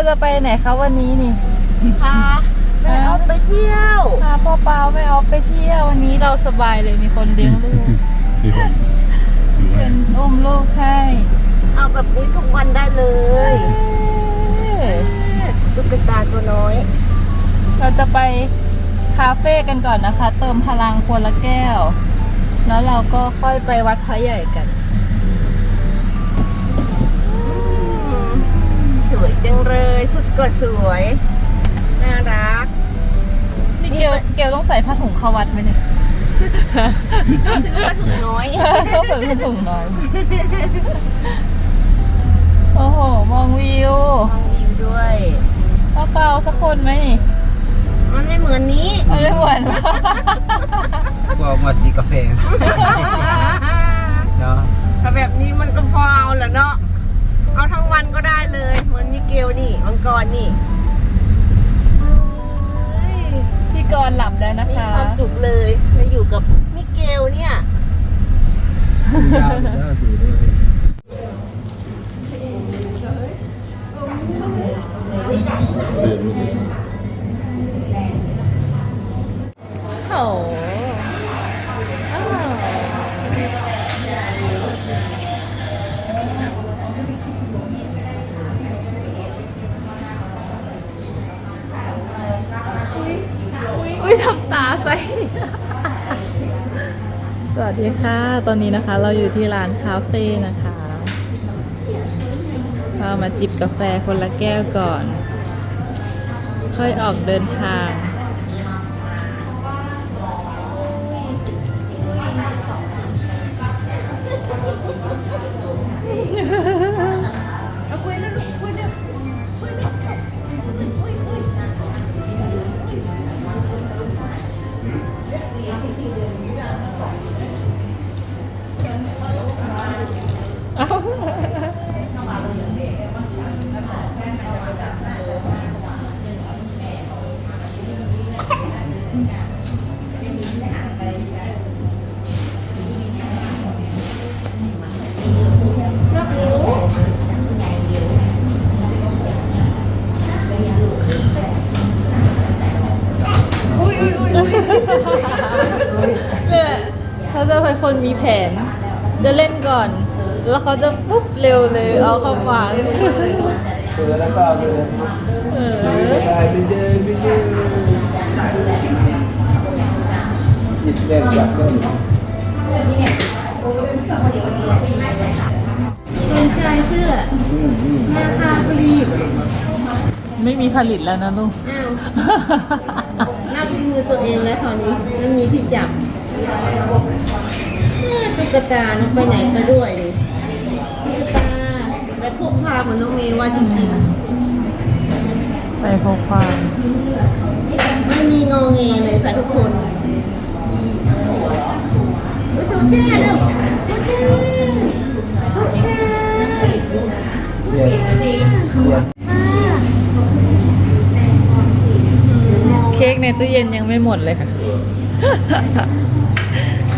ลจะไปไหนคะวันนี้นี่พาแม่ออฟไปเที่ยวพาพ่อเปาไม่ออฟไปเที่ยววันนี้เราสบายเลยมีคนเลี้ยงลูกมีคนอยู่เป็ให้นอุ้มลูกให้เอาแบบนี้ทุกวันได้เลยเอ้ยตุ๊กตาตัวน้อย เราจะไปคาเฟ่กันก่อนนะคะ เติมพลังคนละแก้ว แล้วเราก็ค่อยไปวัดพระใหญ่กัน สวยจังเลยชุดก็สวย น่ารัก นี่เกลเกลต้องใส่ผ้าถุงเข้าวัดไหมเนี่ยต้องซื้อผ้าถุงน้อยต้องใส่ผ้าถุงน้อย โอ้โห มองวิว มองวิวด้วยพ่อเปาสักคนไหมนี่ มันไม่เหมือนนี้ไม่ได้เหมือนกูเอามาสีกาแฟเนาะถ้าแบบนี้มันก็พอเอาแหละเนาะ เอาทั้งวันก็ได้เลยเหมือนมิเกลนี่มังกรนี่เฮ้ยพี่กรณ์หลับแล้วนะมีคะความสุขเลยมาอยู่กับมิเกลเนี่ยยาวเวัสดีค่ะ ตอนนี้นะคะเราอยู่ที่ร้านคาเฟ่นะคะเรามาจิบกาแฟคนละแก้วก่อน ค่อยออกเดินทาง เนี่ยเขาจะเป็นคนมีแผน จะเล่นก่อน แล้วเขาจะปุ๊บเร็วเลย เอาเข้าปากเปิดแล้วก็เดินเออได้ไปเดินไปเดินหยิบเล่นจับเล่นสนใจเสื้ออืมอืมราคาปลีกไม่มีผลิตแล้วนะลูกอ้าวนับด้วยมือตัวเองแล้วคราวนี้ไม่มีที่จับแม่ตุ๊กตาน้องไปไหนก็ด้วยเลยตุ๊กตา และพวกพาเหมือนน้องเมย์ว่าจริงไปพกความ ๆไม่มีงอแงเลยค่ะทุกคนอุ๊ยตุ๊กแก่แล้วตุ๊กแก่ตุ๊กแก่เรียนสิเรียนเค้กในตู้เย็นยังไม่หมดเลยค่ะ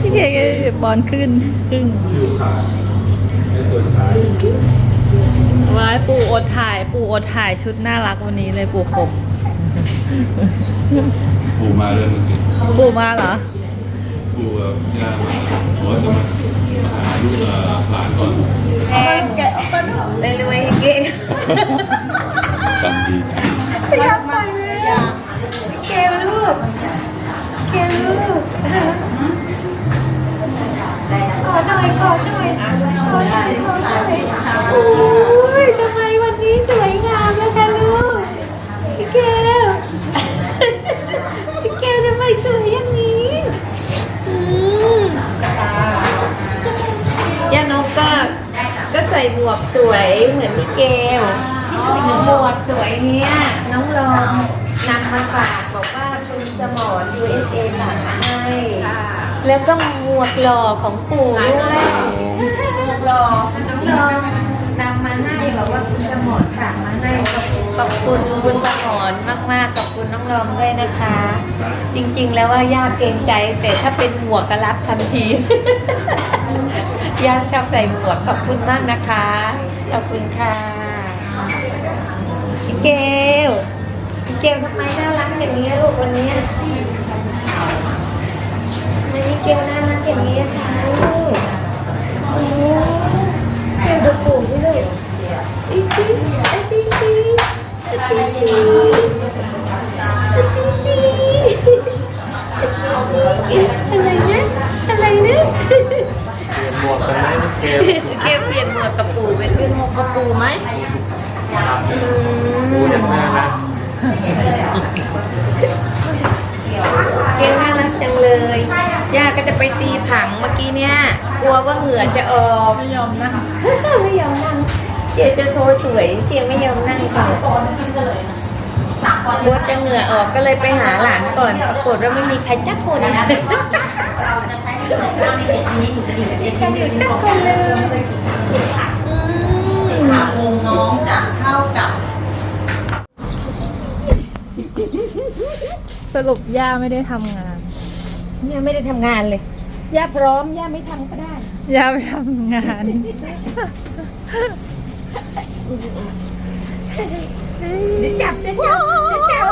พี่เค้กบอลขึ้นครึ่งว้า ยปู่อดถ่าย ปู่อดถ่ายชุดน่ารักวันนี้เลยปู่คมปูมาเรื่องเมื่อกี้ปู่มาเหรอ ปูกับย่ามาบอกว่าจะมามาหาลูกเอ่อหลานก่อนแองแกะออกมาเลยรวยๆเก่งฟังดีอยากไปเลยอะเกลลูกเกลลูกขอหน่อยขอหน่อย ส่หมวกสวยเหมือนมิเกลหมวกสวยเนี้ยน้องลองนำมาฝากบอกว่าคุณสมร USA สั่งมาให้แล้วก็หมวกหล่อของปู่ด้วยหมวกหล่อน้องลองนำมาให้บอกว่าคุณสมรสั่งมาให้ขอบคุณคุณสมรมากๆขอบคุณน้องลองด้วยนะคะ จริงๆแล้วว่ายากเกรงใจแต่ถ้าเป็นหมวกก็รับทันที ย่าชอบใส่หมวกขอบคุณมากนะคะ ขอบคุณค่ะพี่เกเกลมิเกลทำไมน่ารักอย่างนี้ลูกวันนี้ทำไมมิเกลน่ารักอย่างนี้ค่ะลูกโอ้เกลดูปู่ที่ลูกอีกทีอีกทีอีกทีอีกทีอีกทีอะ เป็นเปลี่ยนหมวกกับปู่ไหมดูอย่างนั้นนะเกลน่ารักจังเลย ย่าก็จะไปตีผังเมื่อกี้เนี่ย กลัวว่าเหงื่อจะออก ไม่ยอมนั่ง ไม่ยอมนั่งเดี๋ยวจะโชว์สวยเตียงไม่ยอมนั่งก่อนกลัวจะเหงื่อออกก็เลยไปหาหลานก่อน ปรากฏว่าไม่มีใครจักคนนะมีใครอยู่จักคนเลย อืมวงน้องจะเท่ากับ สรุปย่าไม่ได้ทำงาน ย่าไม่ได้ทำงานเลย ย่าพร้อม ย่าไม่ทำก็ได้ ย่าไปทำงาน เดี๋ยวจับเดี๋ยวจับเดี๋ยวจับ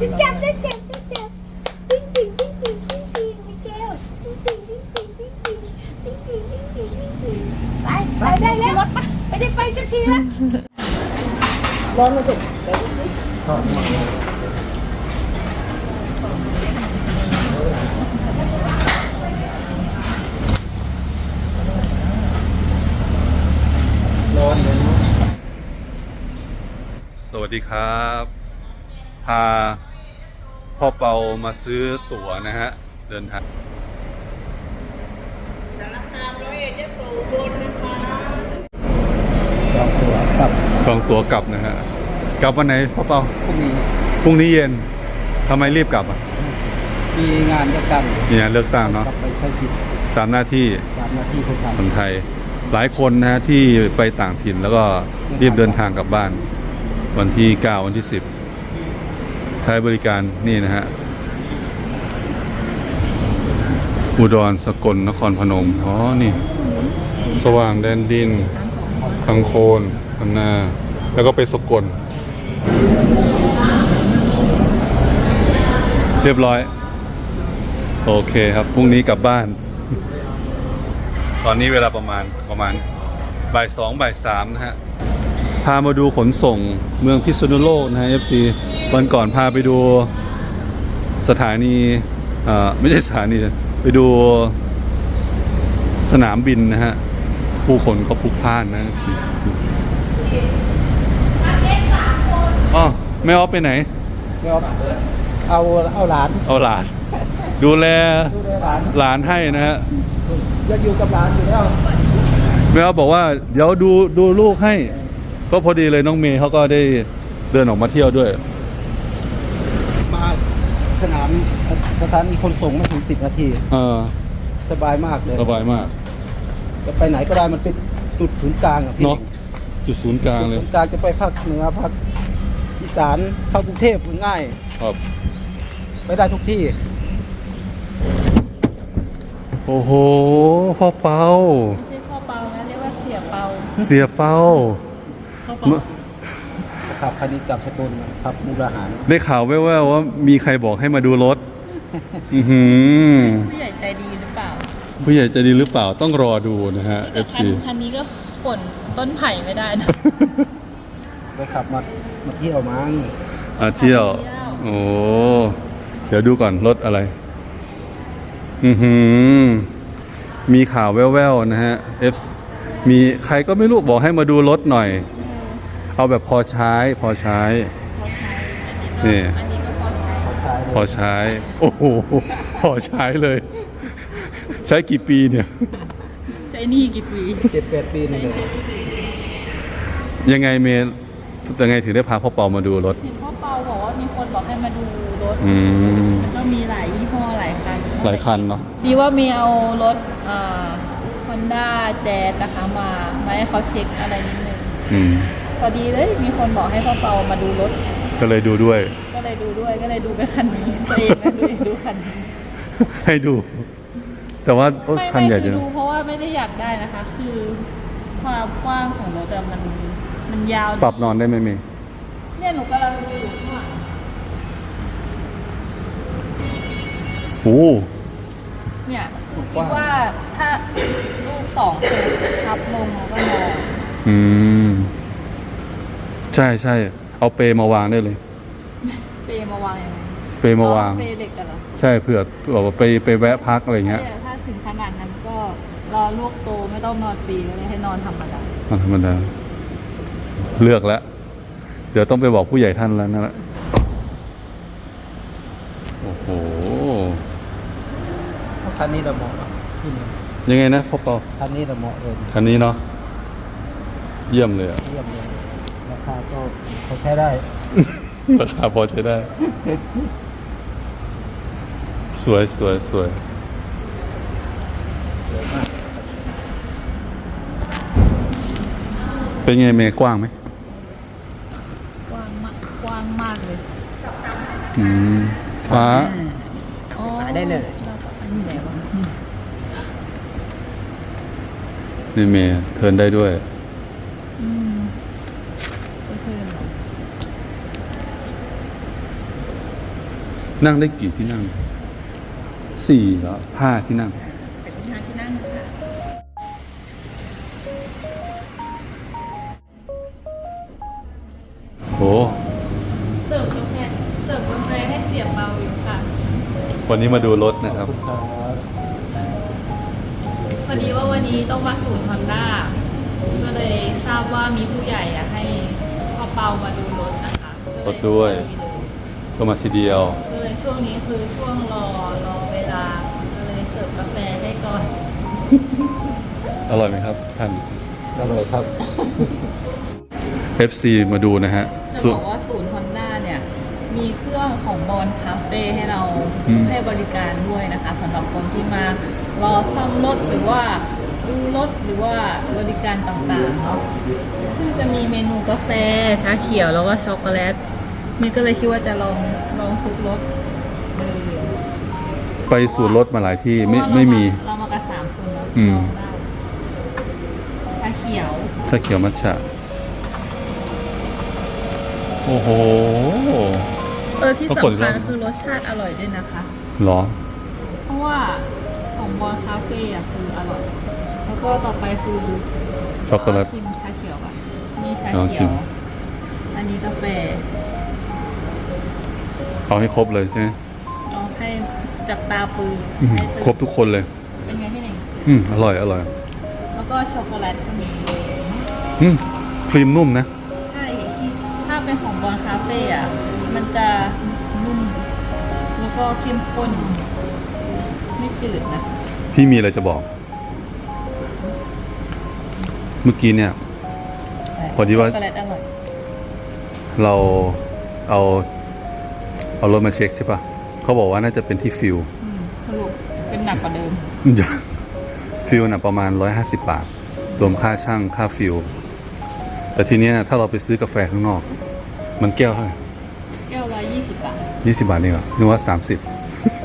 เดี๋ยวจับเดี๋ยวจับเดี๋ยวจับ ทีละร้อนมาจุกเดี๋ยวดูสิสวัสดีครับ พาพ่อเปามาซื้อตั๋วนะฮะ เดินทางสารคามร้อยเอ็ดยะโสบนนะคะ กตัวกับจองตั๋วกลับนะฮะกลับวันไหนพ่อเปาพรุ่งนี้พรุ่งนี้เย็นทำไมรีบกลับอะมีงานเลือกตั้งมีงานเลือกตั้งเนาะกลับไปใช้สิทธิ์ตามหน้าที่ตามหน้าที่ผู้ทคนไทย หลายคนนะฮะที่ไปต่างถิ่นแล้วก็รีบเดินทางกลับบ้าน วันที่ 9 วันที่ 10 ใช้บริการนี่นะฮะอุดรสกลนครพนม อ๋อ นี่ สว่างแดนดินพังโคน พังนาแล้วก็ไปสกล เรียบร้อย โอเคครับ พรุ่งนี้กลับบ้าน ตอนนี้เวลาประมาณประมาณบ่ายสองบ่ายสามนะฮะ พามาดูขนส่งเมืองพิษณุโลกนะฮะ FC วันก่อนพาไปดูสถานีอ่อไม่ใช่สถานีไปดูสสนามบินนะฮะ ผู้คนเขาพลุกพล่านนะ FC อ๋อ แม่ออฟไปไหนำไม่เอาเอาเอาหลานเอาหลาน ดูแลดูแลหลานหลานให้นะฮะจะอยู่กับหลานอยู่แล้วแม่ออฟบอกว่าเดี๋ยวดูดูลูกให้ ก็พอดีเลยน้องเมย์เขาก็ได้เดินออกมาเที่ยวด้วย มาสนามสถานีขนส่งไม่ถึงสิบนาที เออสบายมากเลยสบายมาก จะไปไหนก็ได้มันเป็นจุดศูนย์กลางอะพี่เนาะจุดศูนย์กลางจุดเลย ศูนย์กลางจะไปภาคเหนือภาค อีสานเข้ากรุงเทพง่ายครับไปได้ทุกที่ โอ้โห พ่อเปา ไม่ใช่พ่อเปานะเรียกว่าเสียเปาเสียเปา พ่อเปาเมื่อขับคันนี้กลับสกลขับมุกดาหารได้ข่าวแว่วๆว่ามีใครบอกให้มาดูรถ อือหือผู้ใหญ่ใจดีหรือเปล่าผู้ใหญ่จะดีหรือเปล่าต้องรอดูนะฮะ แต่ FC คันคันนี้ก็ขนต้นไผ่ไม่ได้นะ ไปขับมามาเที่ยวมั้งอาเที่ยว โอ้ เดี๋ยวดูก่อนรถอะไร อือหือ มีข่าวแว่วๆนะฮะ F มีใครก็ไม่รู้บอกให้มาดูรถหน่อย เอาแบบพอใช้ พอใช้พอใช้นี่อันนี้ก็อันนี้ก็พอใช้พอใช้ โอ้โห พอใช้เลย ใช้กี่ปีเนี่ยใจหนี่กี่ปี เจ็ดแปดปีนี่เลยยังไงเมย์ ยังไงถึงได้พาพ่อเปามาดูรถ เห็นพ่อเปาบอกว่ามีคนบอกให้มาดูรถอืมแล้วก็มีหลายยี่ห้อหลายคันหลายคันเนาะ ดีว่ามีเอารถอ่าฮอนด้าแจ๊นะคะมามาให้เขาเช็คอะไรนิดนึงอืม พอดีเลยมีคนบอกให้พ่อเปามาดูรถ ก็เลยดูด้วย ก็เลยดูด้วยก็เลยดูไปคันนี้ตัวเองก็ดูดูคันนี้ให้ดู แต่ว่าโอ้ยไม่คันไม่ใหญ่คืจัองดูเพราะว่าไม่ได้อยากได้นะคะ คือความกว้างของรถอะมัน มันยาวดีปรับนอนได้ไหมเมย์เนี่ยหนูกำลังดูอยู่ข้างหลังโอ้เนี่ยคือคิดว่าถ้าลูกสองคือพับลงแล้วก็นอนอืม ใช่ใช่เอาเปรมาวางได้เลย เปรมาวางยังไงเปรมาวาง เปรเหล็กกันเหรอใช่เผื่อแบบว่าไปไปแวะพักอะไรเงี้ยเนี่ยถ้าถึงขนาดนั้นก็รอลูกโตไม่ต้องนอนปีก็เลยให้นอนธรรมดาอะธรรมดา เลือกแล้ว เดี๋ยวต้องไปบอกผู้ใหญ่ท่านแล้วนั่นแหละโอ้โหคันนี้เราเหมาะเนอะพี่เนี่ยยังไงนะพ่อเปาคันนี้เราเหมาะเลยคันนี้เนาะเยี่ยมเลยอะเยี่ยมเลยราคาก็พอใช้ได้ ราคาพอใช้ได้ สวยสวยสวยสวยมากเป็นไงเมย์กว้างไหม กว้างมากกว้างมากเลย อืมฟ้าอ๋อขายได้เลยแล้วก็อันนี้ไหนวะนี่เมย์เทิร์นได้ด้วย อืมก็คือเหรอนั่งได้กี่ที่นั่ง สี่เหรอห้าที่นั่ง วันนี้มาดูรถนะครับขอบคุณครับ พอดีว่าวันนี้ต้องมาศูนย์ฮอนด้าก็เลยทราบว่ามีผู้ใหญ่อะให้พ่อเปามาดูรถนะคะก็เลรถด้วย ก็มาทีเดียว ก็เลยช่วงนี้คือช่วงรอรอเวลาก็เลยเสิร์ฟกาแฟให้ก่อน อร่อยไหมครับท่าน อร่อยครับ FC มาดูนะฮะจะสุบอกว่าศูนย์ฮอนด้าเนี่ย มี เครื่องของบอลคาเฟ่ให้เราอืม ให้บริการด้วยนะคะสำหรับคนที่มารอซ่อมรถหรือว่าดูรถหรือว่าบริการต่างๆเนาะซึ่งจะมีเมนูกาแฟชาเขียวแล้วก็ช็อกโกแลตเมย์ก็เลยคิดว่าจะลองลองทุกรสเลยไปสู่รถมาหลายที่ไม่เพราะว่าไม่มี เราเรามากับสามคนแล้วอืมลองได้ชาเขียวถ้าเขียวมัทฉะโอ้โหเออที่ปรากฏสำคัญว่าคือรสชาติอร่อยด้วยนะคะ เหรอ เพราะว่าของบอลคาเฟ่อะคืออร่อย แล้วก็ต่อไปคือช็อกโกแลตชิมชาเขียวก่อนนี่ชาลองชิเขียม ว อันนี้กาแฟเอาให้ครบเลยใช่ไหมเอาให้จากตาปืนอืมให้ตื่นครบทุกคนเลย เป็นไงพี่หนึ่งอืมอร่อยอร่อยแล้วก็ช็อกโกแลตก็มีอืมครีมนุ่มนะ มันจะนุ่มแล้วก็เข้มข้น ไม่จืดนะ พี่มีอะไรจะบอก เมื่อกี้เนี่ย พอดีว่าช็อกโกแลตอร่อย เราเอาเอารถมาเช็คใช่ปะเขาบอกว่าน่าจะเป็นที่ฟิลอืมสรุปเป็นหนักกว่าเดิม ฟิลน่ะประมาณ 150 บาท รวมค่าช่างค่าฟิลแต่ทีเนี้ยถ้าเราไปซื้อกาแฟข้างนอก มันแก้วเท่าไหร่ แก้วละยี่สิบบาท ยี่สิบาทเองเหรอนึกว่าสามสิบ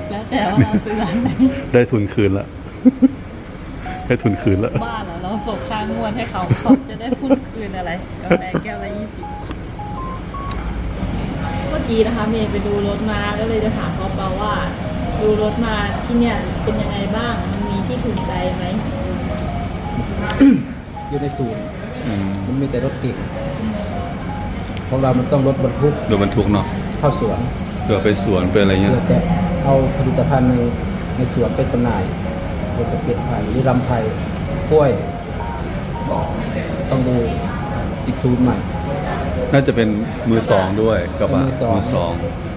แล้วแต่ว่าเราซื้อร้านไหนได้ทุนคืนละ ได้ทุนคืนละ บ้าเหรอเราส่งค่างวดให้เขาเขาจะได้พูดคืนอะไรกาแฟแก้วละยี่สิบเมื่อกี้นะคะเมย์ไปดูรถมาก็เลยจะถามพ่อเปาว่า ดูรถมาที่เนี่ยเป็นยังไงบ้าง มันมีที่ถูกใจไหมอยู่ในศูนย์อืมมันมีแต่รถเก่งของเรามันต้องรถบรรทุกโดยบรรทุกเนาะเข้าสวน เผื่อไปสวนไปอะไรเงี้ยเพื่อจะเอาผลิตภัณฑ์ในในสวนไปจำหน่ายเป็นตะเกียบไผ่หรือลำไผ่กล้วยต้องดูอีกศูนย์ใหม่ น่าจะเป็นมือสองด้วยกระบะมือสองมือสองม